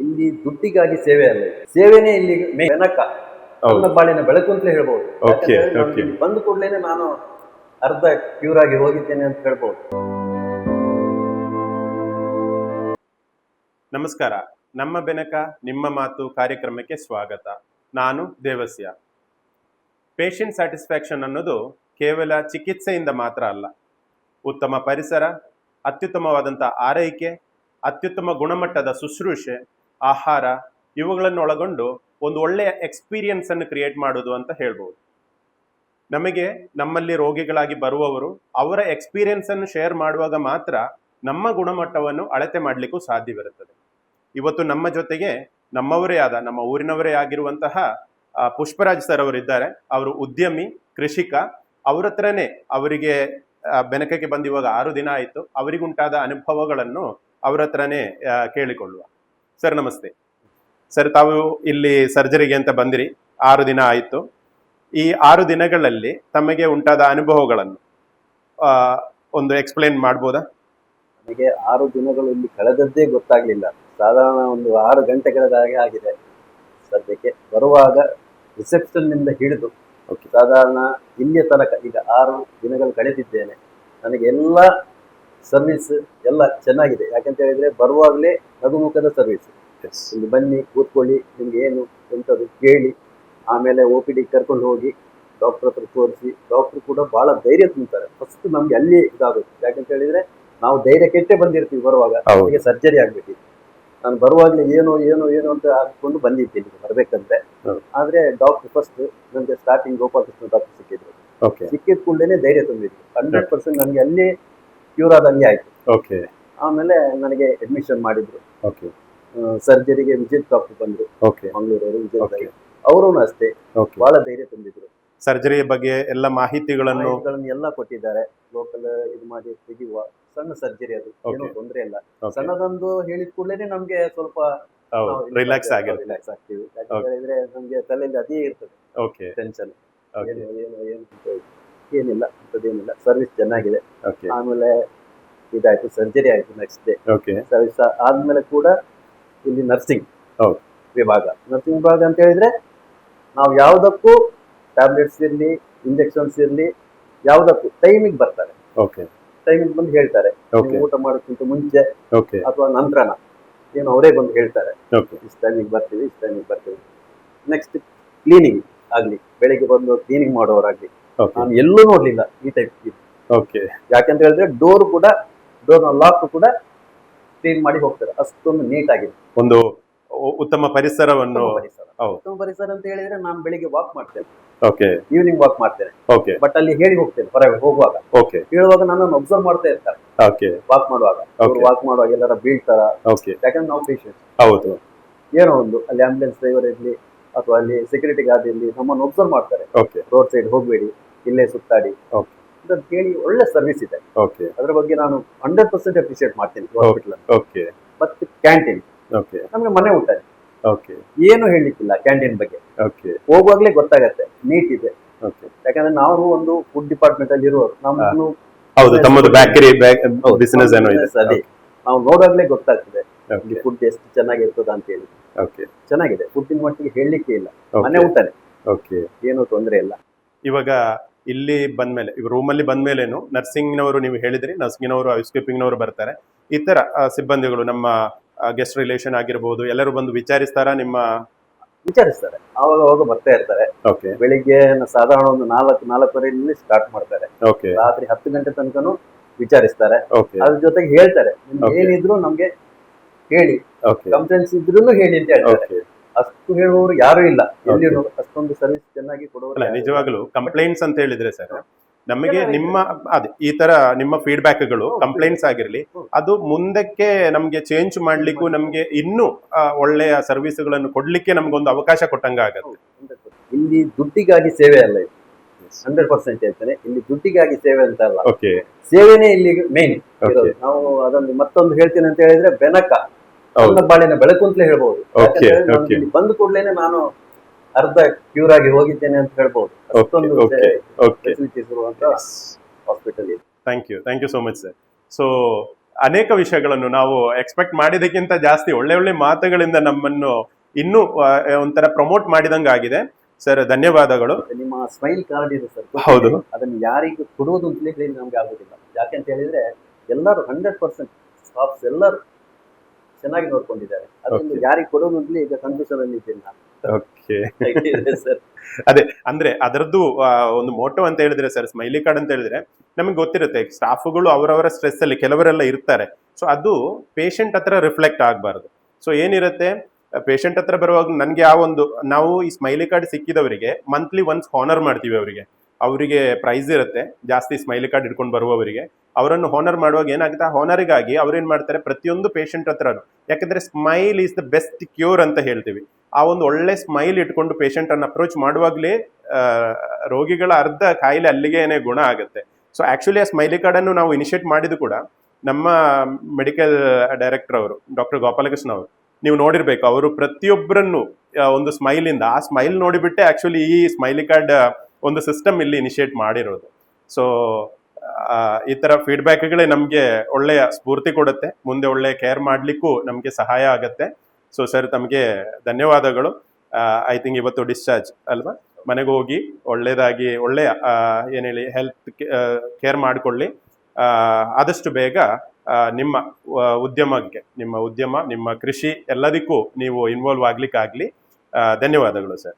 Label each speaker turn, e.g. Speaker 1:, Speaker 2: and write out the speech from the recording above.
Speaker 1: ಇಲ್ಲಿ ದುಡ್ಡಿಗಾಗಿ ಸೇವೆ ಅಲ್ಲ. ಸೇವೆನೇ ಇಲ್ಲಿ ಬೆನಕ. ನನ್ನ ಬಾಳಿನ ಬೆಳಕು ಅಂತ ಹೇಳ್ಬೋದು. ಯಾಕಂದ್ರೆ ಬಂದ ಕೂಡಲೇ ನಾನು ಅರ್ಧ ಕ್ಯೂರ್ ಆಗಿ ಹೋಗಿದ್ದೇನೆ ಅಂತ ಹೇಳ್ಬೋದು.
Speaker 2: ನಮಸ್ಕಾರ. ನಮ್ಮ ಬೆನಕ ನಿಮ್ಮ ಮಾತು ಕಾರ್ಯಕ್ರಮಕ್ಕೆ ಸ್ವಾಗತ. ನಾನು ದೇವಸ್ಯ. ಪೇಷಂಟ್ ಸ್ಯಾಟಿಸ್ಫ್ಯಾಕ್ಷನ್ ಅನ್ನೋದು ಕೇವಲ ಚಿಕಿತ್ಸೆಯಿಂದ ಮಾತ್ರ ಅಲ್ಲ. ಉತ್ತಮ ಪರಿಸರ ಅತ್ಯುತ್ತಮವಾದಂಥ ಆರೈಕೆ ಅತ್ಯುತ್ತಮ ಗುಣಮಟ್ಟದ ಶುಶ್ರೂಷೆ ಆಹಾರ ಇವುಗಳನ್ನು ಒಳಗೊಂಡು ಒಂದು ಒಳ್ಳೆಯ ಎಕ್ಸ್ಪೀರಿಯನ್ಸ್ ಅನ್ನು ಕ್ರಿಯೇಟ್ ಮಾಡೋದು ಅಂತ ಹೇಳ್ಬೋದು. ನಮಗೆ ನಮ್ಮಲ್ಲಿ ರೋಗಿಗಳಾಗಿ ಬರುವವರು ಅವರ ಎಕ್ಸ್ಪೀರಿಯನ್ಸ್ ಅನ್ನು ಶೇರ್ ಮಾಡುವಾಗ ಮಾತ್ರ ನಮ್ಮ ಗುಣಮಟ್ಟವನ್ನು ಅಳತೆ ಮಾಡಲಿಕ್ಕೂ ಸಾಧ್ಯವಿರುತ್ತದೆ. ಇವತ್ತು ನಮ್ಮ ಜೊತೆಗೆ ನಮ್ಮವರೇ ಆದ, ನಮ್ಮ ಊರಿನವರೇ ಆಗಿರುವಂತಹ ಪುಷ್ಪರಾಜ್ ಸರ್ ಅವರಿದ್ದಾರೆ ಅವರು ಉದ್ಯಮಿ, ಕೃಷಿಕ. ಅವ್ರ ಹತ್ರನೇ ಅವರಿಗೆ ಬೆನಕಕ್ಕೆ ಬಂದು ಇವಾಗ ಆರು ದಿನ ಆಯಿತು. ಅವರಿಗುಂಟಾದ ಅನುಭವಗಳನ್ನು ಅವ್ರ ಹತ್ರನೇ ಕೇಳಿಕೊಳ್ಳುವ. ಸರ್ ನಮಸ್ತೆ. ಸರ್ ತಾವು ಇಲ್ಲಿ ಸರ್ಜರಿಗೆ ಅಂತ ಬಂದಿರಿ. ಆರು ದಿನ ಆಯಿತು. ಈ ಆರು ದಿನಗಳಲ್ಲಿ ತಮಗೆ ಉಂಟಾದ ಅನುಭವಗಳನ್ನು ಒಂದು ಎಕ್ಸ್ಪ್ಲೇನ್ ಮಾಡ್ಬೋದಾ?
Speaker 1: ನನಗೆ ಆರು ದಿನಗಳು ಇಲ್ಲಿ ಕಳೆದದ್ದೇ ಗೊತ್ತಾಗಲಿಲ್ಲ. ಸಾಧಾರಣ ಒಂದು ಆರು ಹಾಗೆ ಆಗಿದೆ. ಸದ್ಯಕ್ಕೆ ಬರುವಾಗ ರಿಸೆಪ್ಷನ್ನಿಂದ ಹಿಡಿದು. ಸಾಧಾರಣ ಇಲ್ಲಿಯ ತನಕ ಈಗ ಆರು ದಿನಗಳು ಕಳೆದಿದ್ದೇನೆ. ನನಗೆ ಎಲ್ಲ ಸರ್ವಿಸ್ ಎಲ್ಲ ಚೆನ್ನಾಗಿದೆ. ಯಾಕಂತ ಹೇಳಿದ್ರೆ ಬರುವಾಗಲೇ ನಗುಮುಖದ ಸರ್ವಿಸ್. ಇಲ್ಲಿ ಬನ್ನಿ ಕೂತ್ಕೊಳ್ಳಿ ನಿಮ್ಗೆ ಏನು ಎಂಥದ್ದು ಕೇಳಿ ಆಮೇಲೆ ಓ ಪಿ ಡಿ ಕರ್ಕೊಂಡು ಹೋಗಿ ಡಾಕ್ಟರ್ ಹತ್ರ ತೋರಿಸಿ. ಡಾಕ್ಟರ್ ಕೂಡ ಬಹಳ ಧೈರ್ಯ ತುಂಬ್ತಾರೆ. ಫಸ್ಟ್ ನಮ್ಗೆ ಅಲ್ಲಿ ಇದಾಗುತ್ತೆ. ಯಾಕಂತ ಹೇಳಿದ್ರೆ ನಾವು ಧೈರ್ಯ ಕೆಟ್ಟೆ ಬಂದಿರ್ತೀವಿ ಬರುವಾಗ. ಅವರಿಗೆ ಸರ್ಜರಿ ಆಗ್ಬೇಕಿತ್ತು ನಾನು ಬರುವಾಗಲೇ ಏನು ಏನು ಏನು ಅಂತ ಹಾಕೊಂಡು ಬಂದಿದ್ದೀನಿ. ಬರಬೇಕಂತೆ. ಆದ್ರೆ ಡಾಕ್ಟರ್ ಫಸ್ಟ್ ನನಗೆ ಸ್ಟಾರ್ಟಿಂಗ್ ಗೋಪಾಲಕೃಷ್ಣ ಡಾಕ್ಟರ್ ಸಿಕ್ಕಿದ್ರು. ಸಿಕ್ಕಿದ ಕೂಡಲೇ ಧೈರ್ಯ ತುಂಬಿದ್ರು ಹಂಡ್ರೆಡ್ ಪರ್ಸೆಂಟ್ ನನಗೆ ಅಲ್ಲಿ ಕ್ಯೂರ್ ಆದಂಗೆ ಆಯ್ತು.
Speaker 2: ಓಕೆ
Speaker 1: ಆಮೇಲೆ ನನಗೆ ಅಡ್ಮಿಷನ್ ಮಾಡಿದ್ರು.
Speaker 2: ಓಕೆ
Speaker 1: ಸರ್ಜರಿಗೆ ವಿಜಿತ್ ಕಾಪು ಬಂದ್ರು.
Speaker 2: ಓಕೆ
Speaker 1: ಮಂಗಳೂರವರು. ವಿಜಯ್ ಅವರು ಅಷ್ಟೇ.
Speaker 2: ಓಕೆ
Speaker 1: ಬಹಳ ಧೈರ್ಯ ತುಂಬಿದ್ರು.
Speaker 2: ಸರ್ಜರಿ ಬಗ್ಗೆ ಎಲ್ಲ ಮಾಹಿತಿಗಳನ್ನು
Speaker 1: ಎಲ್ಲ ಕೊಟ್ಟಿದ್ದಾರೆ. ಲೋಕಲ್ ಇದು ಮಾಡಿ ತೆಗೆಯುವ ಸಣ್ಣ ಸರ್ಜರಿ ಅದು. ಏನೂ. ತೊಂದರೆ ಇಲ್ಲ. ಸಣ್ಣದೊಂದು ಹೇಳಿದ ಕೂಡಲೇ ನಮ್ಗೆ ಸ್ವಲ್ಪ
Speaker 2: ರಿಲ್ಯಾಕ್ಸ್ ಆಗಿದೆ
Speaker 1: ರಿಲ್ಯಾಕ್ಸ್ ಆಗ್ತೀವಿ. ಯಾಕಂತ ಹೇಳಿದ್ರೆ ನಮ್ಗೆ ತಲೆಯಲ್ಲಿ ಅದೇ ಇರ್ತದೆ.
Speaker 2: ಓಕೆ
Speaker 1: ಟೆನ್ಷನ್ ಏನು ಏನು. ಏನಿಲ್ಲ ಅಂಥದ್ದೇನಿಲ್ಲ ಸರ್ವಿಸ್ ಚೆನ್ನಾಗಿದೆ.
Speaker 2: ಓಕೆ
Speaker 1: ಆಮೇಲೆ ಇದಾಯ್ತು ಸರ್ಜರಿ ಆಯ್ತು ನೆಕ್ಸ್ಟ್ ಡೇ
Speaker 2: ಓಕೆ
Speaker 1: ಸರ್ವಿಸ್ ಆದ್ಮೇಲೆ ಕೂಡ ಇಲ್ಲಿ ನರ್ಸಿಂಗ್
Speaker 2: ಹೌದು.
Speaker 1: ವಿಭಾಗ. ನರ್ಸಿಂಗ್ ವಿಭಾಗ ಅಂತ ಹೇಳಿದ್ರೆ ನಾವು ಯಾವುದಕ್ಕೂ ಟ್ಯಾಬ್ಲೆಟ್ಸ್ ಇರಲಿ ಇಂಜೆಕ್ಷನ್ಸ್ ಇರಲಿ ಯಾವುದಕ್ಕೂ ಟೈಮಿಗೆ ಬರ್ತಾರೆ.
Speaker 2: ಓಕೆ
Speaker 1: ಟೈಮಿಗೆ ಬಂದು ಹೇಳ್ತಾರೆ. ನೀವು ಊಟ ಮಾಡೋಕ್ಕಿಂತ ಮುಂಚೆ
Speaker 2: ಓಕೆ
Speaker 1: ಅಥವಾ ನಂತರನ ಏನು ಅವರೇ ಬಂದು ಹೇಳ್ತಾರೆ. ಇಷ್ಟು ಟೈಮಿಗೆ ಬರ್ತೀವಿ ಇಷ್ಟು ಟೈಮಿಗೆ ಬರ್ತೀವಿ. ನೆಕ್ಸ್ಟ್ ಕ್ಲೀನಿಂಗ್ ಆಗಲಿ ಬೆಳಿಗ್ಗೆ ಬಂದು ಕ್ಲೀನಿಂಗ್ ಮಾಡೋರಾಗಲಿ ನಾನು ಎಲ್ಲೂ ನೋಡಲಿಲ್ಲ ಈ ಟೈಪ್
Speaker 2: ಓಕೆ
Speaker 1: ಯಾಕೆಂತ ಹೇಳಿದ್ರೆ ಡೋರ್ ಕೂಡ ಡೋರ್ ಲಾಕ್ ಕೂಡ ಕ್ಲೀನ್ ಮಾಡಿ ಹೋಗ್ತಾರೆ. ಅಷ್ಟೊಂದು ನೀಟ್ ಆಗಿದೆ.
Speaker 2: ಒಂದು ಉತ್ತಮ ಪರಿಸರವನ್ನು
Speaker 1: ಉತ್ತಮ ಪರಿಸರ.
Speaker 2: ಹೌದು.
Speaker 1: ಉತ್ತಮ ಪರಿಸರ ಅಂತ ಹೇಳಿದ್ರೆ ನಾನು ಬೆಳಿಗ್ಗೆ ವಾಕ್ ಮಾಡ್ತೇನೆ.
Speaker 2: ಓಕೆ
Speaker 1: ಈವ್ನಿಂಗ್ ವಾಕ್ ಮಾಡ್ತೇನೆ.
Speaker 2: ಓಕೆ
Speaker 1: ಬಟ್ ಅಲ್ಲಿ ಹೇಳಿ ಹೋಗ್ತೇನೆ ಹೊರಗೆ ಹೋಗುವಾಗ.
Speaker 2: ಓಕೆ
Speaker 1: ಹೇಳುವಾಗ ನನ್ನನ್ನು ಅಬ್ಸರ್ವ್ ಮಾಡ್ತಾ ಇರ್ತಾರೆ.
Speaker 2: ಓಕೆ
Speaker 1: ವಾಕ್ ಮಾಡುವಾಗ.
Speaker 2: ಓಕೆ
Speaker 1: ವಾಕ್ ಮಾಡುವಾಗ ಎಲ್ಲರ ಬೀಳ್ತಾರ
Speaker 2: ಓಕೆ
Speaker 1: ಯಾಕಂದ್ರೆ ನಾವು ಪೇಷಂಟ್
Speaker 2: ಹೌದು.
Speaker 1: ಏನೋ ಒಂದು ಅಲ್ಲಿ ಆಂಬುಲೆನ್ಸ್ ಡ್ರೈವರ್ ಇರಲಿ ಅಥವಾ ಅಲ್ಲಿ ಸೆಕ್ಯೂರಿಟಿ ಗಾರ್ಡ್ ಇರಲಿ ನಮ್ಮನ್ನು ಅಬ್ಸರ್ವ್ ಮಾಡ್ತಾರೆ.
Speaker 2: ಓಕೆ
Speaker 1: ರೋಡ್ ಸೈಡ್ ಹೋಗಬೇಡಿ ಇಲ್ಲೇ ಸುತ್ತಾಡಿ.
Speaker 2: Okay.
Speaker 1: ಅಂತ ಹೇಳಿ ಒಳ್ಳೆ ಸರ್ವಿಸ್ ಇದೆ.
Speaker 2: ಓಕೆ
Speaker 1: ಅದ್ರ ಬಗ್ಗೆ ನಾನು ಹಂಡ್ರೆಡ್ ಪರ್ಸೆಂಟ್ ಅಪ್ರಿಷಿಯೇಟ್ ಮಾಡ್ತೀನಿ ಹಾಸ್ಪಿಟಲ್
Speaker 2: ಓಕೆ
Speaker 1: ಮತ್ತೆ ಕ್ಯಾಂಟೀನ್
Speaker 2: ಓಕೆ
Speaker 1: ನಮಗೆ ಮನೆ ಊಟ.
Speaker 2: ಓಕೆ
Speaker 1: ಏನು ಹೇಳಲಿಕ್ಕಿಲ್ಲ ಕ್ಯಾಂಟೀನ್ ಬಗ್ಗೆ.
Speaker 2: ಓಕೆ
Speaker 1: ಹೋಗುವಾಗ್ಲೇ ಗೊತ್ತಾಗತ್ತೆ ನೀಟ್ ಇದೆ.
Speaker 2: ಓಕೆ
Speaker 1: ಯಾಕಂದ್ರೆ ನಾವು ಒಂದು ಫುಡ್ ಡಿಪಾರ್ಟ್ಮೆಂಟ್ ಅಲ್ಲಿ ಇರುವವರು ನಮ್ಮನ್ನು
Speaker 2: ಹೌದು ತಮ್ಮದು ಬೇಕರಿ ಬಿಸಿನೆಸ್ ಏನೋ ಇದೆ.
Speaker 1: ಅದೇ. ನಾವು ನೋಡುವಾಗ್ಲೇ ಗೊತ್ತಾಗ್ತದೆ ಫುಡ್ ಎಷ್ಟು ಚೆನ್ನಾಗಿರ್ತದ ಅಂತ ಹೇಳಿ
Speaker 2: ಓಕೆ
Speaker 1: ಚೆನ್ನಾಗಿದೆ ಫುಡ್ಡಿನ ಮಟ್ಟಿಗೆ ಹೇಳಲಿಕ್ಕೆ ಇಲ್ಲ. ಮನೆ ಊಟನೇ.
Speaker 2: ಓಕೆ
Speaker 1: ಏನು ತೊಂದರೆ ಇಲ್ಲ.
Speaker 2: ಇವಾಗ ಇಲ್ಲಿ ಬಂದ್ಮೇಲೆ ಇವ್ರು ರೂಮಲ್ಲಿ ಬಂದ್ಮೇಲೇನು ನರ್ಸಿಂಗ್ನವರು ನೀವು ಹೇಳಿದ್ರಿ ನರ್ಸಿಂಗ್ನವರು ಹೌಸ್ಕೀಪಿಂಗ್ನವರು ಬರ್ತಾರೆ. ಇತರ ಥರ ಸಿಬ್ಬಂದಿಗಳು ನಮ್ಮ ಗೆಸ್ಟ್ ರಿಲೇಷನ್ ಆಗಿರ್ಬೋದು ಎಲ್ಲರೂ ಬಂದು ವಿಚಾರಿಸ್ತಾರಾ ನಿಮ್ಮ?
Speaker 1: ವಿಚಾರಿಸ್ತಾರೆ. ಆವಾಗ ಅವಾಗ ಬರ್ತಾ ಇರ್ತಾರೆ.
Speaker 2: ಓಕೆ
Speaker 1: ಬೆಳಿಗ್ಗೆ ಸಾಧಾರಣ ಒಂದು ನಾಲ್ಕು ನಾಲ್ಕುವರೆಯಲ್ಲಿ ಸ್ಟಾರ್ಟ್ ಮಾಡ್ತಾರೆ.
Speaker 2: ಓಕೆ
Speaker 1: ರಾತ್ರಿ ಹತ್ತು ಗಂಟೆ ತನಕನು ವಿಚಾರಿಸ್ತಾರೆ.
Speaker 2: ಓಕೆ
Speaker 1: ಅದ್ರ ಜೊತೆಗೆ ಹೇಳ್ತಾರೆ. ಏನಿದ್ರು ನಮ್ಗೆ ಹೇಳಿ.
Speaker 2: ಓಕೆ
Speaker 1: ಕಂಪ್ಲೇಂಟ್ಸ್ ಇದ್ರು ಹೇಳಿ ಅಂತ ಹೇಳ್ತಾರೆ.
Speaker 2: ಓಕೆ
Speaker 1: ಅಷ್ಟು ಹೇಳುವವರು ಯಾರು ಇಲ್ಲ. ಎಲ್ಲಿ. ಅಷ್ಟೊಂದು ಸರ್ವಿಸ್ ಚೆನ್ನಾಗಿ ಕೊಡುವ
Speaker 2: ನಿಜವಾಗ್ಲೂ ಕಂಪ್ಲೇಂಟ್ಸ್ ಅಂತ ಹೇಳಿದ್ರೆ ಸರ್ ನಮಗೆ ನಿಮ್ಮ ಅದೇ ಈ ತರ ನಿಮ್ಮ ಫೀಡ್ಬ್ಯಾಕ್ಗಳು
Speaker 1: ಗಳು
Speaker 2: ಕಂಪ್ಲೇಂಟ್ಸ್ ಆಗಿರ್ಲಿ ಅದು ಮುಂದಕ್ಕೆ ನಮ್ಗೆ ಚೇಂಜ್ ಮಾಡ್ಲಿಕ್ಕೂ ನಮ್ಗೆ ಇನ್ನೂ ಒಳ್ಳೆಯ ಒಳ್ಳೆಯ ಸರ್ವಿಸ್ಗಳನ್ನು ಕೊಡ್ಲಿಕ್ಕೆ ನಮ್ಗೊಂದು ಅವಕಾಶ ಕೊಟ್ಟಂಗ ಆಗತ್ತೆ.
Speaker 1: ಇಲ್ಲಿ ದುಡ್ಡಿಗಾಗಿ ಸೇವೆ ಅಲ್ಲ ಇದು. ಹಂಡ್ರೆಡ್ ಪರ್ಸೆಂಟ್ ಹೇಳ್ತೇನೆ. ಇಲ್ಲಿ ದುಡ್ಡಿಗಾಗಿ ಸೇವೆ ಅಂತ ಅಲ್ಲ.
Speaker 2: ಓಕೆ
Speaker 1: ಸೇವೆನೇ ಇಲ್ಲಿ ಮೇನ್ ನಾವು ಅದನ್ನು ಮತ್ತೊಂದು ಹೇಳ್ತೀನಿ ಅಂತ ಹೇಳಿದ್ರೆ ಬೆನಕ. ನನ್ನ ಬಾಳಿನ ಬೆಳಕು ಅಂತಲೇ ಹೇಳ್ಬಹುದು
Speaker 2: ಓಕೆ,
Speaker 1: ಓಕೆ. ಬಂದ ಕೂಡಲೇ ನಾನು ಅರ್ಧ ಕ್ಯೂರ್ ಆಗಿ ಹೋಗಿದ್ದೇನೆ ಅಂತ
Speaker 2: ಹೇಳ್ಬಹುದು
Speaker 1: ಅಷ್ಟೊಂದು
Speaker 2: ಓಕೆ ಓಕೆ
Speaker 1: ಫೆಸಿಲಿಟೀಸ್ ಇರುವಂತ ಹಾಸ್ಪಿಟಲ್ ಇದೆ.
Speaker 2: Thank you thank you so much sir so ಅನೇಕ ವಿಷಯಗಳನ್ನು ನಾವು ಎಕ್ಸ್ಪೆಕ್ಟ್ ಮಾಡಿದಕ್ಕಿಂತ ಜಾಸ್ತಿ ಒಳ್ಳೆ ಒಳ್ಳೆ ಮಾತುಗಳಿಂದ ನಮ್ಮನ್ನು ಇನ್ನೂ ಆ, ಒಂಥರ ಪ್ರಮೋಟ್ ಮಾಡಿದಂಗ ಆಗಿದೆ. ಸರ್ ಧನ್ಯವಾದಗಳು.
Speaker 1: ನಿಮ್ಮ ಸ್ಮೈಲ್ ಕಾರ್ಡ್ ಇದೆ ಸರ್
Speaker 2: ಹೌದು.
Speaker 1: ಅದನ್ನ ಯಾರಿಗೂ ಕೊಡುವುದು ಅಂತಲೇ ಹೇಳಿ ನಮ್ಗೆ ಆಗುದಿಲ್ಲ. ಯಾಕೆಂತ ಹೇಳಿದ್ರೆ ಎಲ್ಲರೂ ಹಂಡ್ರೆಡ್ ಪರ್ಸೆಂಟ್ ಸ್ಟಾಫ್ಸ್ ಎಲ್ಲರೂ ಚೆನ್ನಾಗಿ ನೋಡ್ಕೊಂಡಿದ್ದಾರೆ.
Speaker 2: ಅದರಿಂದ.
Speaker 1: ಯಾರಿಗೆ ಕೊಡೋದಂತಲೇ ಈಗ ಕನ್ಫ್ಯೂಷನ್ ಅಲ್ಲಿ ಇದ್ದಿಲ್ಲ ನಾನು.
Speaker 2: Okay
Speaker 1: sir.
Speaker 2: ಅದೇ ಅಂದ್ರೆ ಅದರದ್ದು ಒಂದು ಮೋಟೋ ಅಂತ ಹೇಳಿದ್ರೆ ಸರ್ ಸ್ಮೈಲಿ ಕಾರ್ಡ್ ಅಂತ ಹೇಳಿದ್ರೆ ನಮಗೆ ಗೊತ್ತಿರುತ್ತೆ ಸ್ಟಾಫ್ಗಳು ಅವರವರ ಸ್ಟ್ರೆಸ್ ಅಲ್ಲಿ ಕೆಲವರೆಲ್ಲ ಇರ್ತಾರೆ. ಸೊ ಅದು ಪೇಷಂಟ್ ಹತ್ರ ರಿಫ್ಲೆಕ್ಟ್ ಆಗಬಾರ್ದು. ಸೊ ಏನಿರುತ್ತೆ ಪೇಷಂಟ್ ಹತ್ರ ಬರುವಾಗ ನನಗೆ ಆ ಒಂದು ನಾವು ಈ ಸ್ಮೈಲಿ ಕಾರ್ಡ್ ಸಿಕ್ಕಿದವರಿಗೆ ಮಂತ್ಲಿ ಒನ್ಸ್ ಹಾನರ್ ಮಾಡ್ತೀವಿ ಅವರಿಗೆ. ಅವರಿಗೆ ಪ್ರೈಸ್ ಇರುತ್ತೆ. ಜಾಸ್ತಿ ಸ್ಮೈಲಿ ಕಾರ್ಡ್ ಇಟ್ಕೊಂಡು ಬರುವವರಿಗೆ. ಅವರನ್ನು ಹೋನರ್ ಮಾಡುವಾಗ ಏನಾಗುತ್ತೆ? ಆ ಹಾನರಿಗಾಗಿ ಏನು ಮಾಡ್ತಾರೆ? ಪ್ರತಿಯೊಂದು ಪೇಷಂಟ್ ಹತ್ರನು ಯಾಕಂದ್ರೆ smile is the best cure ಅಂತ ಹೇಳ್ತೀವಿ. ಆ ಒಂದು ಒಳ್ಳೆ ಸ್ಮೈಲ್ ಇಟ್ಕೊಂಡು ಪೇಷಂಟ್ ಅನ್ನು ಅಪ್ರೋಚ್ ಮಾಡುವಾಗಲೇ ರೋಗಿಗಳ ಅರ್ಧ ಕಾಯಿಲೆ ಅಲ್ಲಿಗೇನೆ ಗುಣ ಆಗುತ್ತೆ. ಸೊ ಆಕ್ಚುಲಿ ಆ ಸ್ಮೈಲಿ ಕಾರ್ಡ್ ಅನ್ನು ನಾವು ಇನಿಷಿಯೇಟ್ ಮಾಡಿದ್ದು ಕೂಡ ನಮ್ಮ ಮೆಡಿಕಲ್ ಡೈರೆಕ್ಟರ್ ಅವರು ಡಾಕ್ಟರ್ ಗೋಪಾಲಕೃಷ್ಣ ಅವರು. ನೀವು ನೋಡಿರ್ಬೇಕು, ಅವರು ಪ್ರತಿಯೊಬ್ಬರನ್ನು ಒಂದು ಸ್ಮೈಲ್ ಇಂದ, ಆ ಸ್ಮೈಲ್ ನೋಡಿಬಿಟ್ಟೆ ಆಕ್ಚುಲಿ ಈ ಸ್ಮೈಲಿ ಕಾರ್ಡ್ ಒಂದು ಸಿಸ್ಟಮ್ ಇಲ್ಲಿ ಇನಿಷಿಯೇಟ್ ಮಾಡಿರೋದು. ಸೊ ಈ ತರ ಫೀಡ್ಬ್ಯಾಕ್ಗಳೇ ನಮಗೆ ಒಳ್ಳೆಯ ಸ್ಫೂರ್ತಿ ಕೊಡುತ್ತೆ. ಮುಂದೆ ಒಳ್ಳೆಯ ಕೇರ್ ಮಾಡಲಿಕ್ಕೂ ನಮಗೆ ಸಹಾಯ ಆಗುತ್ತೆ. ಸೊ ಸರ್ ತಮಗೆ ಧನ್ಯವಾದಗಳು. ಐ ಥಿಂಕ್ ಇವತ್ತು ಡಿಸ್ಚಾರ್ಜ್ ಅಲ್ವಾ? ಮನೆಗೆ ಹೋಗಿ ಒಳ್ಳೆಯದಾಗಿ ಒಳ್ಳೆಯ ಏನು ಹೇಳಿ ಹೆಲ್ತ್ ಕೇರ್ ಮಾಡಿಕೊಳ್ಳಿ. ಆದಷ್ಟು ಬೇಗ ನಿಮ್ಮ ಉದ್ಯಮಕ್ಕೆ, ನಿಮ್ಮ ಉದ್ಯಮ, ನಿಮ್ಮ ಕೃಷಿ ಎಲ್ಲದಕ್ಕೂ ನೀವು ಇನ್ವಾಲ್ವ್ ಆಗ್ಲಿಕ್ಕಾಗ್ಲಿ. ಧನ್ಯವಾದಗಳು ಸರ್